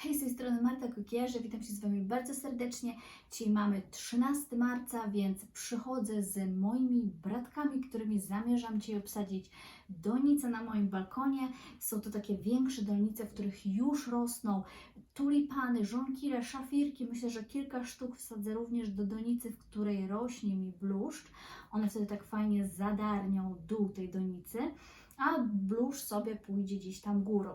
Hej, z tej strony Marta Kokierze, witam się z Wami bardzo serdecznie. Dzisiaj mamy 13 marca, więc przychodzę z moimi bratkami, którymi zamierzam dzisiaj obsadzić donice na moim balkonie. Są to takie większe donice, w których już rosną tulipany, żonkile, szafirki. Myślę, że kilka sztuk wsadzę również do donicy, w której rośnie mi bluszcz. One wtedy tak fajnie zadarnią dół tej donicy, a bluszcz sobie pójdzie gdzieś tam górą.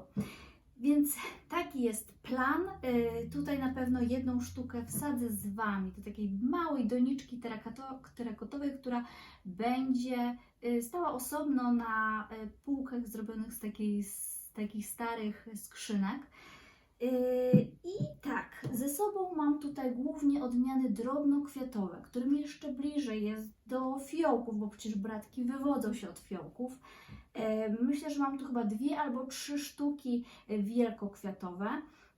Więc taki jest plan. Y, Tutaj na pewno jedną sztukę wsadzę z Wami do takiej małej doniczki terakotowej, która będzie y, stała osobno na y, półkach zrobionych z, takiej, z takich starych skrzynek. I tak, ze sobą mam tutaj głównie odmiany drobnokwiatowe, którym jeszcze bliżej jest do fiołków, bo przecież bratki wywodzą się od fiołków. E, Myślę, że mam tu chyba dwie albo trzy sztuki e, wielkokwiatowe.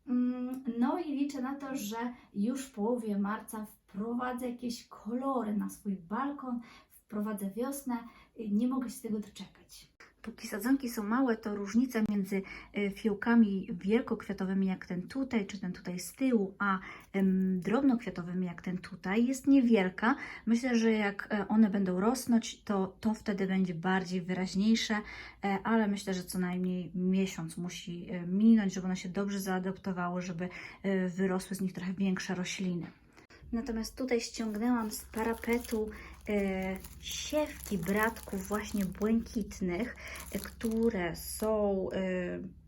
Mm, No i liczę na to, że już w połowie marca wprowadzę jakieś kolory na swój balkon, wprowadzę wiosnę. E, Nie mogę się tego doczekać. Póki sadzonki są małe, to różnica między e, fiołkami wielkokwiatowymi, jak ten tutaj, czy ten tutaj z tyłu, a drobnokwiatowymi, jak ten tutaj, jest niewielka. Myślę, że jak e, one będą rosnąć, to to wtedy będzie bardziej wyraźniejsze, e, ale myślę, że co najmniej miesiąc musi minąć, żeby one się dobrze zaadaptowały, żeby wyrosły z nich trochę większe rośliny. Natomiast tutaj ściągnęłam z parapetu e, siewki bratków właśnie błękitnych, e, które są e,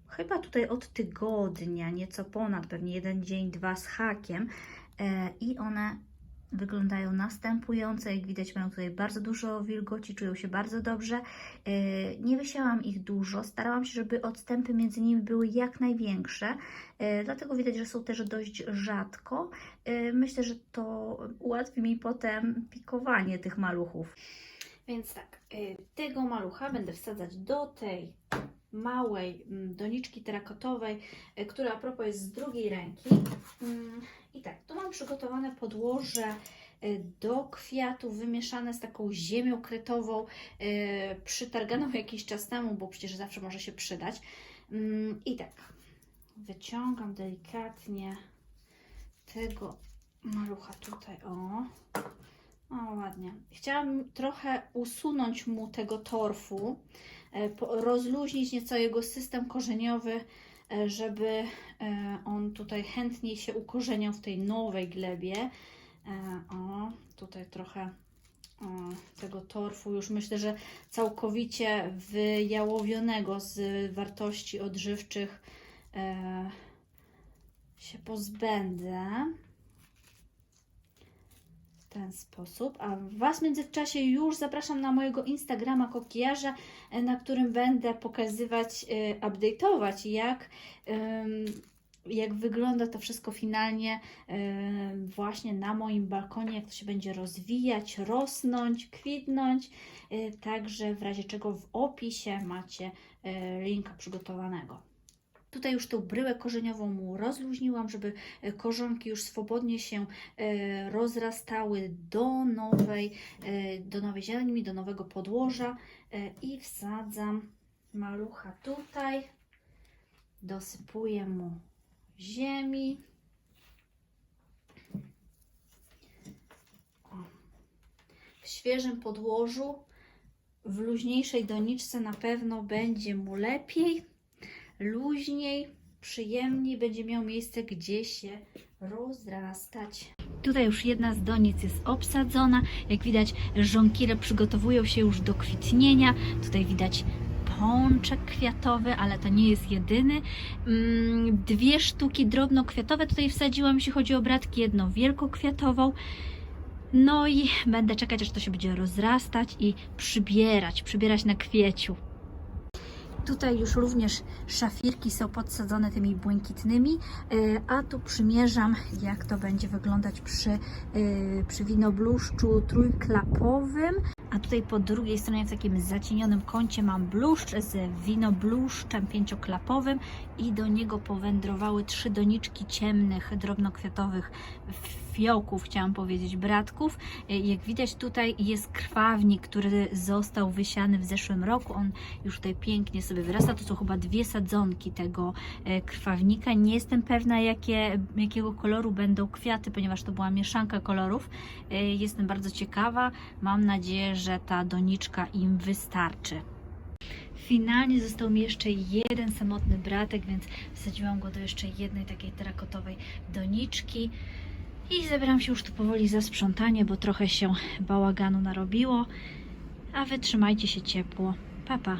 chyba tutaj od tygodnia, nieco ponad, pewnie jeden dzień, dwa z hakiem e, i one wyglądają następująco. Jak widać, mają tutaj bardzo dużo wilgoci, czują się bardzo dobrze. E, Nie wysiałam ich dużo, starałam się, żeby odstępy między nimi były jak największe, e, dlatego widać, że są też dość rzadko. E, Myślę, że to ułatwi mi potem pikowanie tych maluchów. Więc tak, tego malucha będę wsadzać do tej małej mm, doniczki terakotowej, e, która a propos jest z drugiej ręki. Mm, I tak, tu mam przygotowane podłoże e, do kwiatów wymieszane z taką ziemią kretową, e, przytarganą jakiś czas temu, bo przecież zawsze może się przydać. Mm, I tak, wyciągam delikatnie tego malucha tutaj, o. O, ładnie. Chciałam trochę usunąć mu tego torfu, rozluźnić nieco jego system korzeniowy, e, żeby e, on tutaj chętniej się ukorzeniał w tej nowej glebie. E, O, tutaj trochę tego torfu już myślę, że całkowicie wyjałowionego z wartości odżywczych e, się pozbędę ten sposób. A Was w międzyczasie już zapraszam na mojego Instagrama kokijarza, e, na którym będę pokazywać, e, update'ować jak, jak wygląda to wszystko finalnie em, właśnie na moim balkonie, jak to się będzie rozwijać, rosnąć, kwitnąć. E, Także w razie czego w opisie macie e, linka przygotowanego. Tutaj już tą bryłę korzeniową mu rozluźniłam, żeby e, korzonki już swobodnie się e, rozrastały do nowej, e, do nowej zieleni, do nowego podłoża. I wsadzam malucha tutaj, dosypuję mu ziemi. W świeżym podłożu, w luźniejszej doniczce na pewno będzie mu lepiej luźniej, przyjemniej będzie miał miejsce, gdzie się rozrastać. Tutaj już jedna z donic jest obsadzona. Jak widać, żonkile przygotowują się już do kwitnienia. Tutaj widać pączek kwiatowy, ale to nie jest jedyny. Mm, Dwie sztuki drobnokwiatowe tutaj wsadziłam, jeśli chodzi o bratki, jedną wielkokwiatową. No i będę czekać, aż to się będzie rozrastać i przybierać, przybierać na kwieciu. Tutaj już również szafirki są podsadzone tymi błękitnymi, e, a tu przymierzam, jak to będzie wyglądać przy, e, przy winobluszczu trójklapowym. A tutaj po drugiej stronie, w takim zacienionym kącie, mam bluszcz z winobluszczem pięcioklapowym i do niego powędrowały trzy doniczki ciemnych, drobnokwiatowych fiołków, chciałam powiedzieć, bratków. E, Jak widać tutaj jest krwawnik, który został wysiany w zeszłym roku. On już tutaj pięknie sobie sobie wyrasta. To są chyba dwie sadzonki tego e, krwawnika. Nie jestem pewna, jakie, jakiego koloru będą kwiaty, ponieważ to była mieszanka kolorów. E, Jestem bardzo ciekawa. Mam nadzieję, że ta doniczka im wystarczy. Finalnie został mi jeszcze jeden samotny bratek, więc wsadziłam go do jeszcze jednej takiej terakotowej doniczki. I zabieram się już tu powoli za sprzątanie, bo trochę się bałaganu narobiło. A wy trzymajcie się ciepło. Pa, pa.